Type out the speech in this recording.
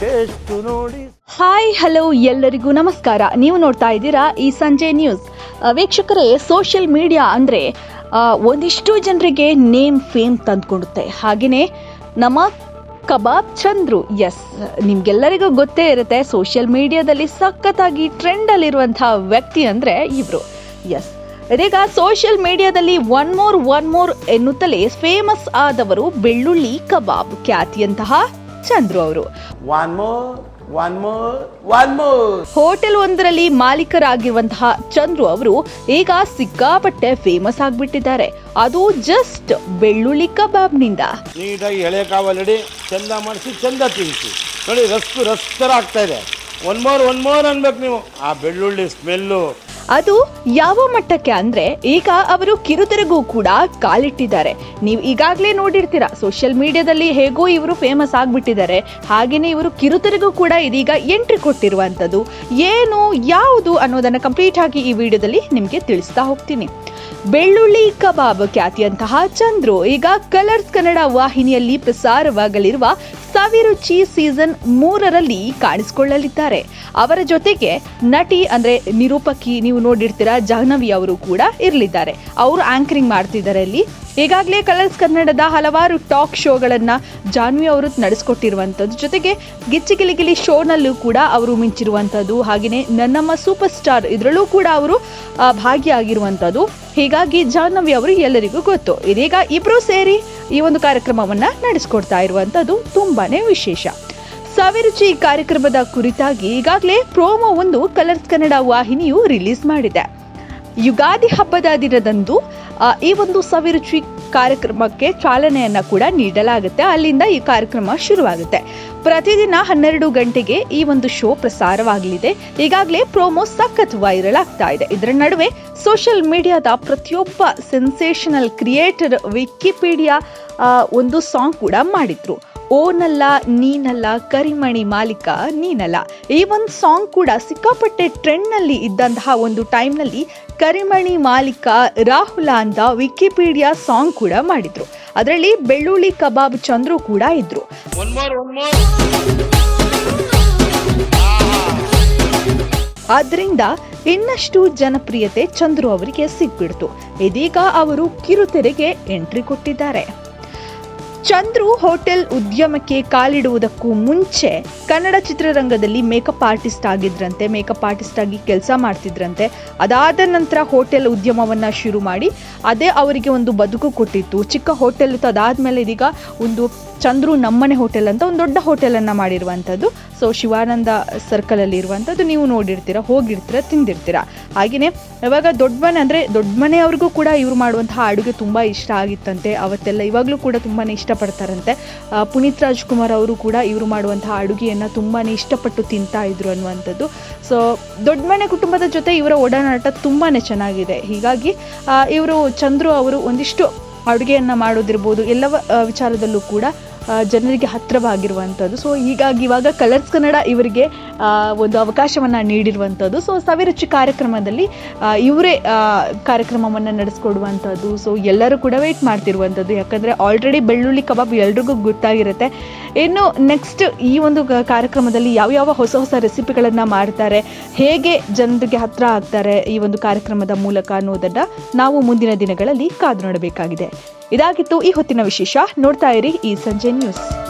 ನೋಡಿ. Hi, hello ಎಲ್ಲರಿಗೂ ನಮಸ್ಕಾರ. ನೀವು ನೋಡ್ತಾ ಇದ್ದೀರಾ ಈ ಸಂಜೆ ನ್ಯೂಸ್. ವೀಕ್ಷಕರೇ, ಸೋಷಿಯಲ್ ಮೀಡಿಯಾ ಅಂದರೆ ಒಂದಿಷ್ಟು ಜನರಿಗೆ ನೇಮ್, ಫೇಮ್ ತಂದ್ಕೊಡುತ್ತೆ. ಹಾಗೆಯೇ ನಮ್ಮ ಕಬಾಬ್ ಚಂದ್ರು, ಎಸ್, ನಿಮ್ಗೆಲ್ಲರಿಗೂ ಗೊತ್ತೇ ಇರುತ್ತೆ, ಸೋಷಿಯಲ್ ಮೀಡಿಯಾದಲ್ಲಿ ಸಖತ್ತಾಗಿ ಟ್ರೆಂಡಲ್ಲಿರುವಂಥ ವ್ಯಕ್ತಿ ಅಂದರೆ ಇವರು. ಎಸ್, ಇದೀಗ ಸೋಷಿಯಲ್ ಮೀಡಿಯಾದಲ್ಲಿ ಒನ್ ಮೋರ್ ಒನ್ ಮೋರ್ ಎನ್ನುತ್ತಲೇ ಫೇಮಸ್ ಆದವರು ಬೆಳ್ಳುಳ್ಳಿ ಕಬಾಬ್. ಖ್ಯಾತಿಯಂತಹ ಚಂದ್ರು ಅವರು. One more one more one more hotel ಒಂದರಲ್ಲಿ ಮಾಲೀಕರಾಗಿರುವಂತಹ ಚಂದ್ರು ಅವರು ಈಗ ಸಿಕ್ಕಾಪಟ್ಟೆ ಫೇಮಸ್ ಆಗಿಬಿಟ್ಟಿದ್ದಾರೆ. ಅದು ಜಸ್ಟ್ ಬೆಳ್ಳುಳ್ಳಿ ಕಬಾಬ್ನಿಂದ. ನೀಟಾಗಿ ಎಳೆ ಕಾವಲಿಡಿ ಚಂದ ಮಾಡಿಸಿ ಚಂದ ತಿನ್ನಿಸಿ. ನೋಡಿ ರಸ್ತು ರಸ್ತರ ಆಗ್ತಾ ಇದೆ. ಒನ್ ಮೋರ್ ಒನ್ ಮೋರ್ ಅನ್ಬೇಕು ನೀವು. ಆ ಬೆಳ್ಳುಳ್ಳಿ ಸ್ಮೆಲ್ಲು ಅದು ಯಾವ ಮಟ್ಟಕ್ಕೆ ಅಂದ್ರೆ ಈಗ ಅವರು ಕಿರುತೆರೆಗೂ ಕೂಡ ಕಾಲಿಟ್ಟಿದ್ದಾರೆ. ನೀವು ಈಗಾಗಲೇ ನೋಡಿರ್ತೀರಾ ಸೋಷಿಯಲ್ ಮೀಡಿಯಾದಲ್ಲಿ ಹೇಗೋ ಇವರು ಫೇಮಸ್ ಆಗಿಬಿಟ್ಟಿದ್ದಾರೆ, ಹಾಗೇನೆ ಇವರು ಕಿರುತೆರೆಗೂ ಕೂಡ ಇದೀಗ ಎಂಟ್ರಿ ಕೊಟ್ಟಿರುವಂಥದ್ದು. ಏನು, ಯಾವುದು ಅನ್ನೋದನ್ನ ಕಂಪ್ಲೀಟ್ ಆಗಿ ಈ ವಿಡಿಯೋದಲ್ಲಿ ನಿಮಗೆ ತಿಳಿಸ್ತಾ ಹೋಗ್ತೀನಿ. ಬೆಳ್ಳುಳ್ಳಿ ಕಬಾಬ್ ಖ್ಯಾತಿಯಂತಹ ಚಂದ್ರು ಈಗ ಕಲರ್ಸ್ ಕನ್ನಡ ವಾಹಿನಿಯಲ್ಲಿ ಪ್ರಸಾರವಾಗಲಿರುವ ಸವಿರುಚಿ ಸೀಸನ್ ಮೂರರಲ್ಲಿ ಕಾಣಿಸಿಕೊಳ್ಳಲಿದ್ದಾರೆ. ಅವರ ಜೊತೆಗೆ ನಟಿ ಅಂದ್ರೆ ನಿರೂಪಕಿ, ನೀವು ನೋಡಿರ್ತೀರಾ, ಜಾಹ್ನವಿ ಅವರು ಕೂಡ ಇರಲಿದ್ದಾರೆ. ಅವರು ಆಂಕರಿಂಗ್ ಮಾಡ್ತಿದ್ದಾರೆ ಅಲ್ಲಿ ಈಗಾಗಲೇ ಕಲರ್ಸ್ ಕನ್ನಡದ ಹಲವಾರು ಟಾಕ್ ಶೋಗಳನ್ನು ಜಾನ್ವಿ ಅವರು ನಡೆಸ್ಕೊಟ್ಟಿರುವಂಥದ್ದು. ಜೊತೆಗೆ ಗಿಚ್ಚಿ ಗಿಲಿಗಿಲಿ ಶೋನಲ್ಲೂ ಕೂಡ ಅವರು ಮಿಂಚಿರುವಂಥದ್ದು. ಹಾಗೆಯೇ ನನ್ನಮ್ಮ ಸೂಪರ್ ಸ್ಟಾರ್ ಇದರಲ್ಲೂ ಕೂಡ ಅವರು ಭಾಗಿಯಾಗಿರುವಂಥದ್ದು. ಹೀಗಾಗಿ ಜಾಹ್ನವಿ ಅವರು ಎಲ್ಲರಿಗೂ ಗೊತ್ತು. ಇದೀಗ ಇಬ್ಬರೂ ಸೇರಿ ಈ ಒಂದು ಕಾರ್ಯಕ್ರಮವನ್ನು ನಡೆಸ್ಕೊಡ್ತಾ ಇರುವಂಥದ್ದು ತುಂಬಾ ವಿಶೇಷ. ಸಾವಿರುಚಿ ಕಾರ್ಯಕ್ರಮದ ಕುರಿತಾಗಿ ಈಗಾಗಲೇ ಪ್ರೋಮೋ ಒಂದು ಕಲರ್ಸ್ ಕನ್ನಡ ವಾಹಿನಿಯು ರಿಲೀಸ್ ಮಾಡಿದೆ. ಯುಗಾದಿ ಹಬ್ಬದ ದಿನದಂದು ಈ ಒಂದು ಸವಿರುಚಿ ಕಾರ್ಯಕ್ರಮಕ್ಕೆ ಚಾಲನೆಯನ್ನ ಕೂಡ ನೀಡಲಾಗುತ್ತೆ. ಅಲ್ಲಿಂದ ಈ ಕಾರ್ಯಕ್ರಮ ಶುರುವಾಗುತ್ತೆ. ಪ್ರತಿದಿನ ಹನ್ನೆರಡು ಗಂಟೆಗೆ ಈ ಒಂದು ಶೋ ಪ್ರಸಾರವಾಗಲಿದೆ. ಈಗಾಗಲೇ ಪ್ರೋಮೋ ಸಖತ್ ವೈರಲ್ ಆಗ್ತಾ ಇದೆ. ಇದರ ನಡುವೆ ಸೋಷಿಯಲ್ ಮೀಡಿಯಾದ ಪ್ರತಿಯೊಬ್ಬ ಸೆನ್ಸೇಷನಲ್ ಕ್ರಿಯೇಟರ್ ವಿಕಿಪೀಡಿಯಾ ಒಂದು ಸಾಂಗ್ ಕೂಡ ಮಾಡಿದ್ರು. ಓನಲ್ಲ ನೀನಲ್ಲ ಕರಿಮಣಿ ಮಾಲೀಕ ನೀನಲ್ಲ. ಈ ಒಂದು ಸಾಂಗ್ ಕೂಡ ಸಿಕ್ಕಾಪಟ್ಟೆ ಟ್ರೆಂಡ್ನಲ್ಲಿ ಇದ್ದಂತಹ ಒಂದು ಟೈಮ್ನಲ್ಲಿ ಕರಿಮಣಿ ಮಾಲೀಕ ರಾಹುಲ ಅಂತ ವಿಕಿಪೀಡಿಯಾ ಸಾಂಗ್ ಕೂಡ ಮಾಡಿದ್ರು. ಅದರಲ್ಲಿ ಬೆಳ್ಳುಳ್ಳಿ ಕಬಾಬ್ ಚಂದ್ರು ಕೂಡ ಇದ್ರು. ಆದ್ರಿಂದ ಇನ್ನಷ್ಟು ಜನಪ್ರಿಯತೆ ಚಂದ್ರು ಅವರಿಗೆ ಸಿಕ್ಬಿಡ್ತು. ಇದೀಗ ಅವರು ಕಿರುತೆರೆಗೆ ಎಂಟ್ರಿ ಕೊಟ್ಟಿದ್ದಾರೆ. ಚಂದ್ರು ಹೋಟೆಲ್ ಉದ್ಯಮಕ್ಕೆ ಕಾಲಿಡುವುದಕ್ಕೂ ಮುಂಚೆ ಕನ್ನಡ ಚಿತ್ರರಂಗದಲ್ಲಿ ಮೇಕಪ್ ಆರ್ಟಿಸ್ಟ್ ಆಗಿದ್ರಂತೆ, ಮೇಕಪ್ ಆರ್ಟಿಸ್ಟ್ ಆಗಿ ಕೆಲಸ ಮಾಡ್ತಿದ್ರಂತೆ. ಅದಾದ ನಂತರ ಹೋಟೆಲ್ ಉದ್ಯಮವನ್ನ ಶುರು ಮಾಡಿ, ಅದೇ ಅವರಿಗೆ ಒಂದು ಬದುಕು ಕೊಟ್ಟಿತ್ತು. ಚಿಕ್ಕ ಹೋಟೆಲ್ ಇತ್ತು ಅದಾದ್ಮೇಲೆ ಇದೀಗ ಒಂದು ಚಂದ್ರು ನಮ್ಮನೆ ಹೋಟೆಲ್ ಅಂತ ಒಂದು ದೊಡ್ಡ ಹೋಟೆಲನ್ನು ಮಾಡಿರುವಂಥದ್ದು ಸೊ ಶಿವಾನಂದ ಸರ್ಕಲಲ್ಲಿ ಇರುವಂಥದ್ದು ನೀವು ನೋಡಿರ್ತೀರ, ಹೋಗಿರ್ತೀರ, ತಿಂದಿರ್ತೀರ. ಹಾಗೆಯೇ ಇವಾಗ ದೊಡ್ಡ ಮನೆ ಅಂದರೆ ದೊಡ್ಡ ಮನೆಯವ್ರಿಗೂ ಕೂಡ ಇವರು ಮಾಡುವಂತಹ ಅಡುಗೆ ತುಂಬ ಇಷ್ಟ ಆಗಿತ್ತಂತೆ. ಅವತ್ತೆಲ್ಲ ಇವಾಗಲೂ ಕೂಡ ತುಂಬಾ ಇಷ್ಟಪಡ್ತಾರಂತೆ. ಪುನೀತ್ ರಾಜ್ಕುಮಾರ್ ಅವರು ಕೂಡ ಇವರು ಮಾಡುವಂತಹ ಅಡುಗೆಯನ್ನು ತುಂಬಾ ಇಷ್ಟಪಟ್ಟು ತಿಂತಾ ಇದ್ರು ಅನ್ನುವಂಥದ್ದು. ಸೊ ದೊಡ್ಡ ಮನೆ ಕುಟುಂಬದ ಜೊತೆ ಇವರ ಒಡನಾಟ ತುಂಬಾ ಚೆನ್ನಾಗಿದೆ. ಹೀಗಾಗಿ ಇವರು ಚಂದ್ರು ಅವರು ಒಂದಿಷ್ಟು ಅಡುಗೆಯನ್ನು ಮಾಡೋದಿರ್ಬೋದು ಎಲ್ಲ ವಿಚಾರದಲ್ಲೂ ಕೂಡ ಜನರಿಗೆ ಹತ್ತಿರವಾಗಿರುವಂಥದ್ದು ಸೊ ಹೀಗಾಗಿ ಇವಾಗ ಕಲರ್ಸ್ ಕನ್ನಡ ಇವರಿಗೆ ಒಂದು ಅವಕಾಶವನ್ನು ನೀಡಿರುವಂಥದ್ದು ಸೊ ಸವಿರುಚಿ ಕಾರ್ಯಕ್ರಮದಲ್ಲಿ ಇವರೇ ಕಾರ್ಯಕ್ರಮವನ್ನು ನಡೆಸ್ಕೊಡುವಂಥದ್ದು ಸೊ ಎಲ್ಲರೂ ಕೂಡ ವೆಯ್ಟ್ ಮಾಡ್ತಿರುವಂಥದ್ದು ಯಾಕಂದರೆ ಆಲ್ರೆಡಿ ಬೆಳ್ಳುಳ್ಳಿ ಕಬಾಬ್ ಎಲ್ರಿಗೂ ಗೊತ್ತಾಗಿರುತ್ತೆ. ಇನ್ನು ನೆಕ್ಸ್ಟ್ ಈ ಒಂದು ಕಾರ್ಯಕ್ರಮದಲ್ಲಿ ಕಾರ್ಯಕ್ರಮದಲ್ಲಿ ಯಾವ್ಯಾವ ಹೊಸ ಹೊಸ ರೆಸಿಪಿಗಳನ್ನು ಮಾಡ್ತಾರೆ, ಹೇಗೆ ಜನರಿಗೆ ಹತ್ತಿರ ಆಗ್ತಾರೆ ಈ ಒಂದು ಕಾರ್ಯಕ್ರಮದ ಮೂಲಕ ಅನ್ನೋದನ್ನು ನಾವು ಮುಂದಿನ ದಿನಗಳಲ್ಲಿ ಕಾದು ನೋಡಬೇಕಾಗಿದೆ. ಇದಾಗಿತ್ತು ಈ ಹೊತ್ತಿನ ವಿಶೇಷ. ನೋಡ್ತಾ ಇರಿ ಈ ಸಂಜೆ ನ್ಯೂಸ್